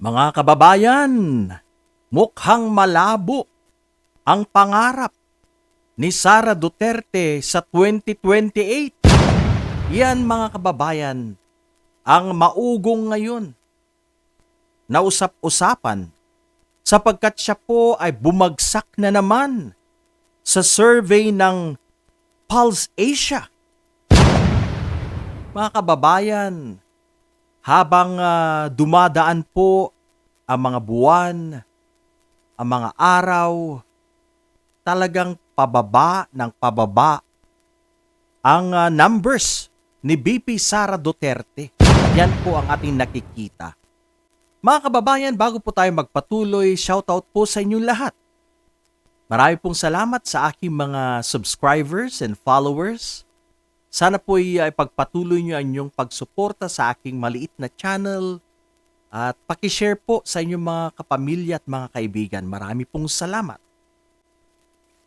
Mga kababayan, mukhang malabo ang pangarap ni Sara Duterte sa 2028. Yan mga kababayan, ang maugong ngayon na usap-usapan sapagkat siya po ay bumagsak na naman sa survey ng Pulse Asia. Mga kababayan, habang ah, dumadaan po ang mga buwan, ang mga araw, talagang pababa ng pababa ang ah, numbers ni BP Sara Duterte. Yan po ang ating nakikita. Mga kababayan, bago po tayo magpatuloy, shoutout po sa inyong lahat. Marami pong salamat sa aking mga subscribers and followers. Sana po ay pagpatuloy nyo ang inyong pagsuporta sa aking maliit na channel at pakishare po sa inyong mga kapamilya at mga kaibigan. Marami pong salamat.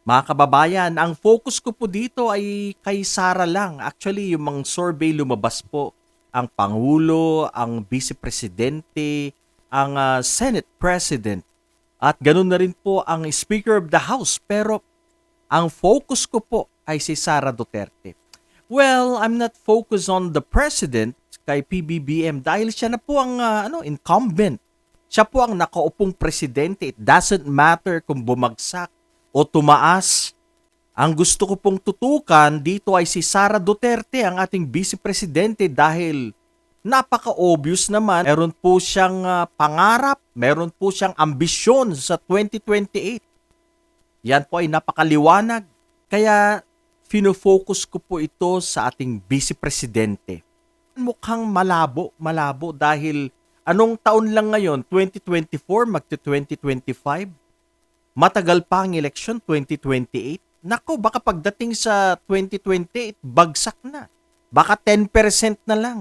Mga kababayan, ang focus ko po dito ay kay Sara lang. Actually, yung mga survey lumabas po ang Pangulo, ang Vice Presidente, ang ah, Senate President, at ganun na rin po ang Speaker of the House. Pero ang focus ko po ay si Sara Duterte. Well, I'm not focused on the President kay PBBM dahil siya na po ang ah, ano, incumbent. Siya po ang nakaupong presidente. It doesn't matter kung bumagsak o tumaas. Ang gusto ko pong tutukan dito ay si Sara Duterte, ang ating vice presidente dahil napaka-obvious naman. Meron po siyang ah, pangarap, meron po siyang ambisyon sa 2028. Yan po ay napakaliwanag. Kaya fino-focus ko po ito sa ating vice presidente. Mukhang malabo, malabo dahil anong taon lang ngayon? 2024, magto 2025? Matagal pa ang election 2028. Nako, baka pagdating sa 2028, bagsak na. Baka 10% na lang.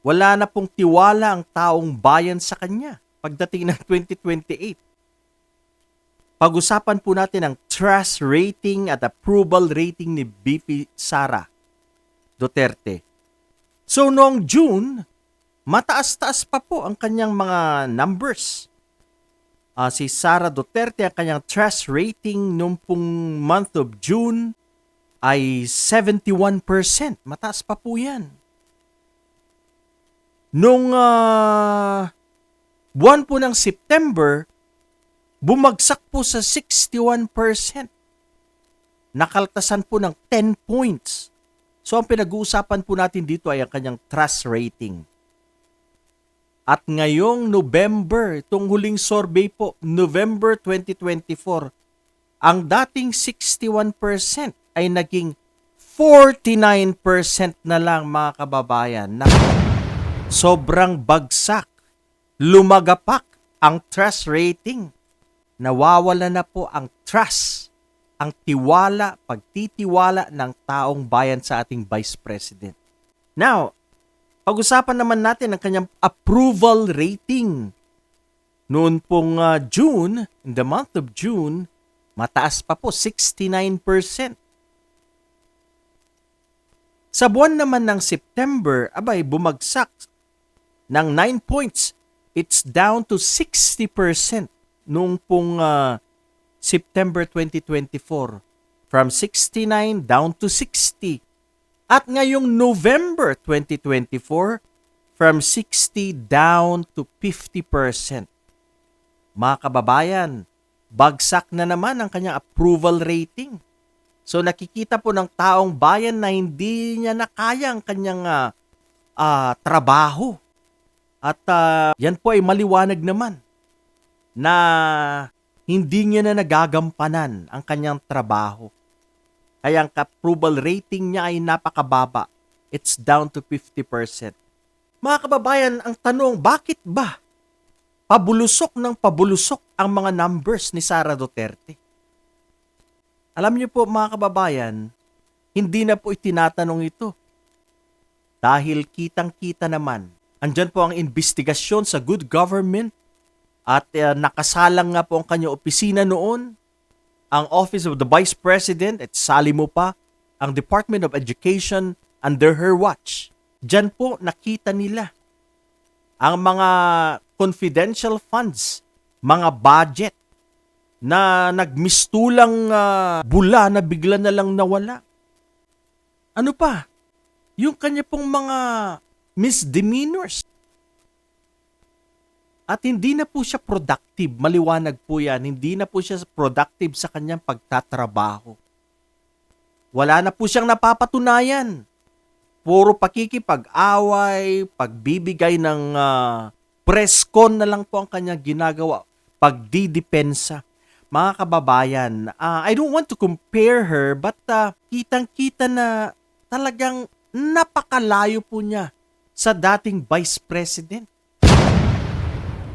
Wala na pong tiwala ang taong bayan sa kanya pagdating ng 2028. Pag-usapan po natin ang trust rating at approval rating ni BP Sara Duterte. So noong June, mataas-taas pa po ang kanyang mga numbers. Ah, si Sara Duterte, ang kanyang trust rating noong pong month of June ay 71%. Mataas pa po yan. Nung ah, buwan po ng September, bumagsak po sa 61%. Nakaltasan po ng 10 points. So ang pinag-uusapan po natin dito ay ang kanyang trust rating. At ngayong November, itong huling survey po, November 2024, ang dating 61% ay naging 49% na lang mga kababayan. Na sobrang bagsak, lumagapak ang trust rating. Nawawala na po ang trust, ang tiwala, pagtitiwala ng taong bayan sa ating Vice President. Now, pag-usapan naman natin ang kanyang approval rating. Noon pong ah, June, in the month of June, mataas pa po, 69%. Sa buwan naman ng September, abay, bumagsak ng 9 points. It's down to 60% noong pong ah, September 2024. From 69 down to 60. At ngayong November 2024, from 60 down to 50%. Mga kababayan, bagsak na naman ang kanyang approval rating. So nakikita po ng taong bayan na hindi niya na kaya ang kanyang ah, ah, trabaho. At ah, yan po ay maliwanag naman na hindi niya na nagagampanan ang kanyang trabaho. Kaya ang approval rating niya ay napakababa. It's down to 50%. Mga kababayan, ang tanong, bakit ba pabulusok ng pabulusok ang mga numbers ni Sara Duterte? Alam niyo po mga kababayan, hindi na po itinatanong ito. Dahil kitang-kita naman, andyan po ang investigasyon sa good government at uh, nakasalang nga po ang kanyang opisina noon, ang Office of the Vice President at sali mo pa ang Department of Education under her watch. Diyan po nakita nila ang mga confidential funds, mga budget na nagmistulang ah, bula na bigla na lang nawala. Ano pa? Yung kanya pong mga misdemeanors. At hindi na po siya productive. Maliwanag po yan. Hindi na po siya productive sa kanyang pagtatrabaho. Wala na po siyang napapatunayan. Puro pakikipag-away, pagbibigay ng ah, press na lang po ang kanyang ginagawa. Pagdidepensa. Mga kababayan, ah, I don't want to compare her but ah, kitang-kita na talagang napakalayo po niya sa dating vice president.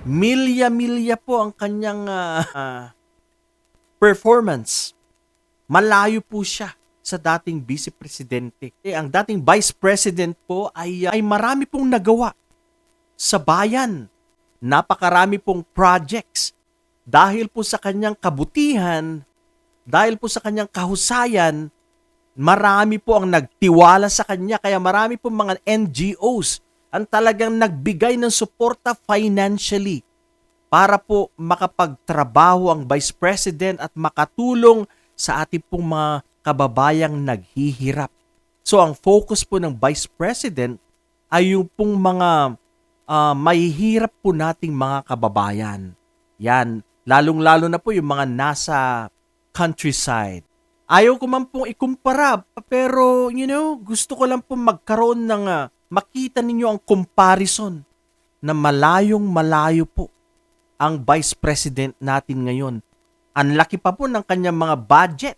Milya-milya po ang kanyang ah, performance. Malayo po siya sa dating vice presidente. Eh, ang dating vice president po ay, ay marami pong nagawa sa bayan. Napakarami pong projects. Dahil po sa kanyang kabutihan, dahil po sa kanyang kahusayan, marami po ang nagtiwala sa kanya. Kaya marami po mga NGOs ang talagang nagbigay ng suporta financially para po makapagtrabaho ang Vice President at makatulong sa ating pong mga kababayang naghihirap. So ang focus po ng Vice President ay yung pong mga ah, mahihirap po nating mga kababayan. Yan, lalong-lalo na po yung mga nasa countryside. Ayaw ko man pong ikumpara, pero you know, gusto ko lang pong magkaroon ng ah, makita ninyo ang comparison na malayong malayo po ang Vice President natin ngayon. Ang laki pa po ng kanyang mga budget.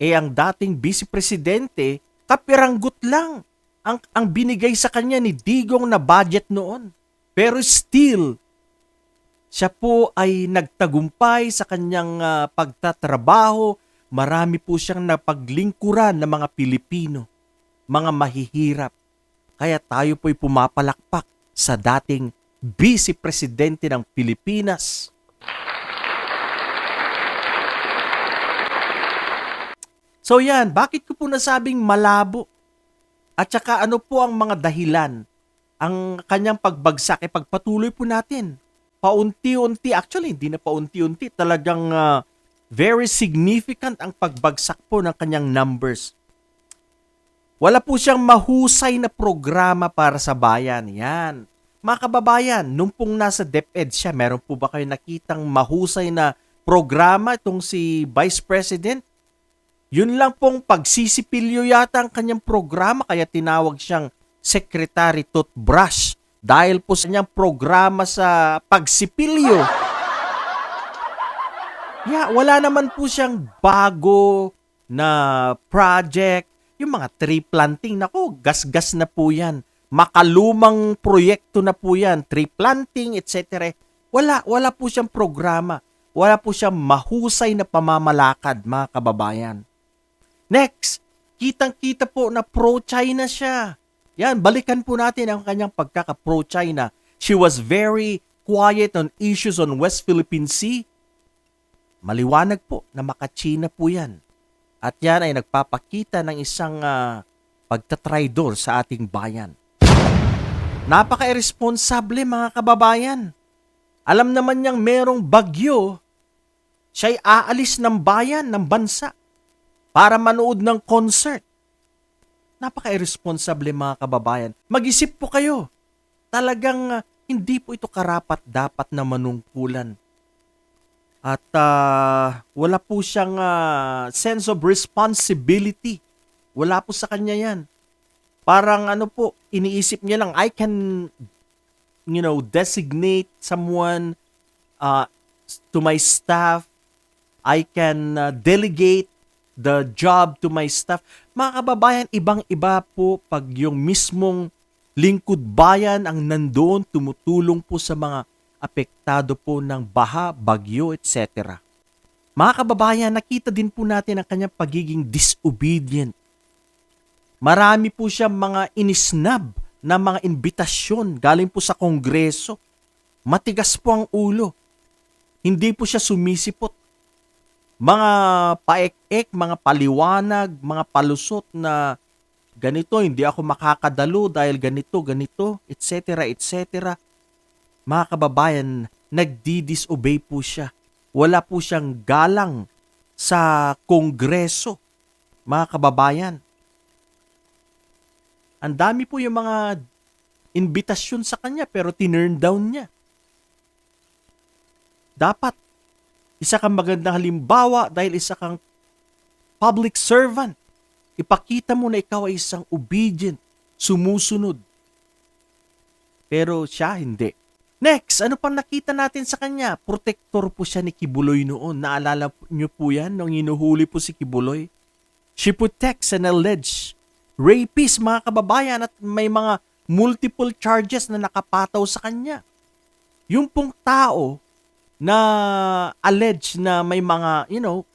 Eh ang dating Vice Presidente, kapiranggot lang ang, ang binigay sa kanya ni Digong na budget noon. Pero still, siya po ay nagtagumpay sa kanyang ah, pagtatrabaho. Marami po siyang napaglingkuran ng mga Pilipino, mga mahihirap. Kaya tayo po'y pumapalakpak sa dating Vice Presidente ng Pilipinas. So yan, bakit ko po nasabing malabo? At saka ano po ang mga dahilan? Ang kanyang pagbagsak, eh pagpatuloy po natin. Paunti-unti, actually hindi na paunti-unti, talagang ah, very significant ang pagbagsak po ng kanyang numbers. Wala po siyang mahusay na programa para sa bayan. Yan. Mga kababayan, nung pong nasa DepEd siya, meron po ba kayo nakitang mahusay na programa itong si Vice President? Yun lang pong pagsisipilyo yata ang kanyang programa kaya tinawag siyang Secretary Toothbrush dahil po sa kanyang programa sa pagsipilyo. Yeah, wala naman po siyang bago na project. Yung mga tree planting, nako, gas-gas na po yan. Makalumang proyekto na po yan. Tree planting, etc. Wala, wala po siyang programa. Wala po siyang mahusay na pamamalakad, mga kababayan. Next, kitang-kita po na pro-China siya. Yan, balikan po natin ang kanyang pagkaka-pro-China. She was very quiet on issues on West Philippine Sea. Maliwanag po na makachina po yan. At yan ay nagpapakita ng isang ah, pagtatraidor sa ating bayan. Napaka-irresponsable mga kababayan. Alam naman niyang merong bagyo, siya'y aalis ng bayan, ng bansa, para manood ng concert. Napaka-irresponsable mga kababayan. Mag-isip po kayo. Talagang ah, hindi po ito karapat dapat na manungkulan. At ah, wala po siyang ah, sense of responsibility. Wala po sa kanya yan. Parang ano po, iniisip niya lang, I can, you know, designate someone uh, to my staff. I can uh, delegate the job to my staff. Mga kababayan, ibang-iba po pag yung mismong lingkod bayan ang nandoon tumutulong po sa mga apektado po ng baha, bagyo, etc. Mga kababayan, nakita din po natin ang kanyang pagiging disobedient. Marami po siya mga inisnab na mga imbitasyon galing po sa kongreso. Matigas po ang ulo. Hindi po siya sumisipot. Mga paek-ek, mga paliwanag, mga palusot na ganito, hindi ako makakadalo dahil ganito, ganito, etc., etc. Mga kababayan, nagdi-disobey po siya. Wala po siyang galang sa kongreso. Mga kababayan, ang dami po yung mga invitasyon sa kanya pero tinurn down niya. Dapat, isa kang magandang halimbawa dahil isa kang public servant. Ipakita mo na ikaw ay isang obedient, sumusunod. Pero siya hindi. Next, ano pang nakita natin sa kanya? Protector po siya ni Kibuloy noon. Naalala niyo po yan nung inuhuli po si Kibuloy? She protects an alleged rapist mga kababayan at may mga multiple charges na nakapataw sa kanya. Yung pong tao na alleged na may mga, you know,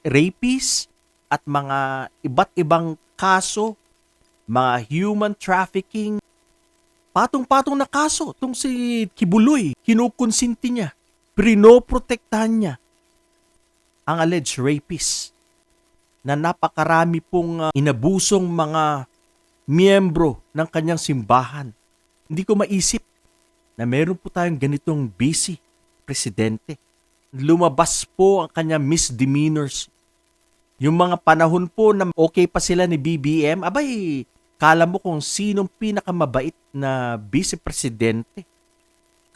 rapist at mga iba't ibang kaso, mga human trafficking, patong-patong na kaso tong si Kibuloy, kinukonsinti niya, prinoprotektahan niya ang alleged rapist na napakarami pong uh, inabusong mga miyembro ng kanyang simbahan. Hindi ko maisip na meron po tayong ganitong busy presidente. Lumabas po ang kanyang misdemeanors. Yung mga panahon po na okay pa sila ni BBM, abay, kala mo kung sinong pinakamabait na vice presidente.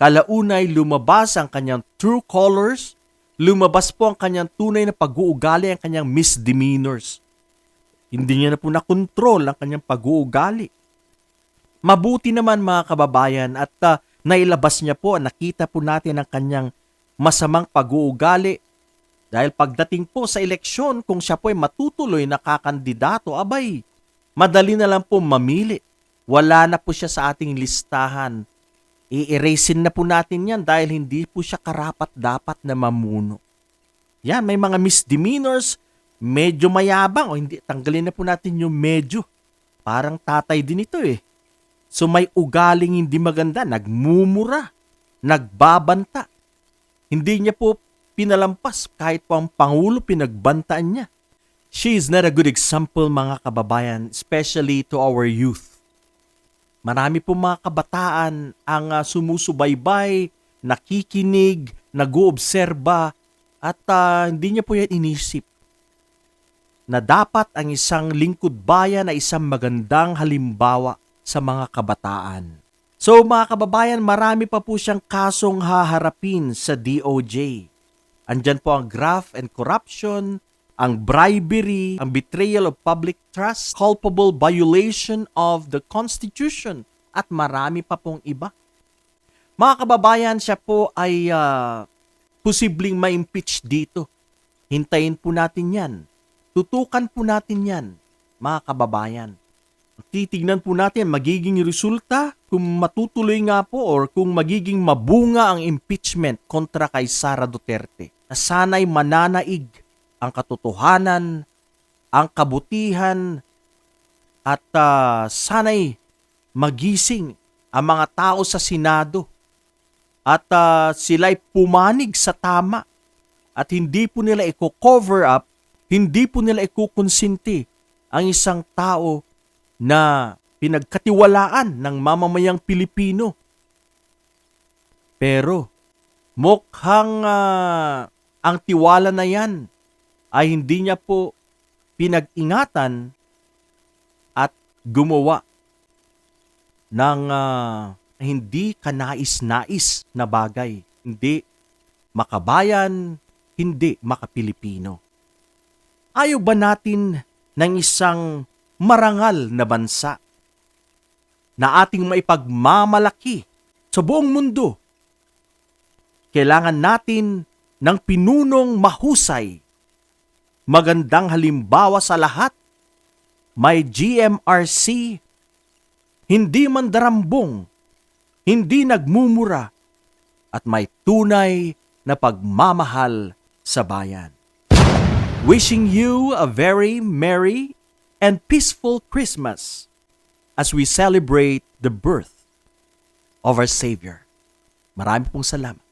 Kalaunay lumabas ang kanyang true colors, lumabas po ang kanyang tunay na pag-uugali, ang kanyang misdemeanors. Hindi niya na po nakontrol ang kanyang pag-uugali. Mabuti naman mga kababayan at uh, nailabas niya po, nakita po natin ang kanyang masamang pag-uugali. Dahil pagdating po sa eleksyon, kung siya po ay matutuloy na kakandidato, abay, madali na lang po mamili. Wala na po siya sa ating listahan. I-erasin na po natin yan dahil hindi po siya karapat-dapat na mamuno. Yan, may mga misdemeanors, medyo mayabang o hindi, tanggalin na po natin yung medyo. Parang tatay din ito eh. So may ugaling hindi maganda, nagmumura, nagbabanta. Hindi niya po pinalampas kahit po ang Pangulo pinagbantaan niya. She is not a good example mga kababayan, especially to our youth. Marami po mga kabataan ang uh, sumusubaybay, nakikinig, nag-oobserba, at uh, hindi niya po yan inisip na dapat ang isang lingkod bayan ay isang magandang halimbawa sa mga kabataan. So mga kababayan, marami pa po siyang kasong haharapin sa DOJ. Andyan po ang graft and corruption, ang bribery, ang betrayal of public trust, culpable violation of the Constitution, at marami pa pong iba. Mga kababayan, siya po ay uh, posibleng ma-impeach dito. Hintayin po natin yan. Tutukan po natin yan, mga kababayan. Titignan po natin magiging resulta kung matutuloy nga po or kung magiging mabunga ang impeachment kontra kay Sara Duterte. Na sana'y mananaig ang katotohanan, ang kabutihan, at uh, sana'y magising ang mga tao sa Senado at uh, sila'y pumanig sa tama at hindi po nila i-cover up, hindi po nila ikukonsinti ang isang tao na pinagkatiwalaan ng mamamayang Pilipino. Pero mukhang uh, ang tiwala na yan ay hindi niya po pinag-ingatan at gumawa ng uh, hindi kanais-nais na bagay. Hindi makabayan, hindi makapilipino. Ayaw ba natin ng isang marangal na bansa na ating maipagmamalaki sa buong mundo? Kailangan natin ng pinunong mahusay magandang halimbawa sa lahat. May GMRC, hindi mandarambong, hindi nagmumura, at may tunay na pagmamahal sa bayan. Wishing you a very merry and peaceful Christmas as we celebrate the birth of our Savior. Marami pong salamat.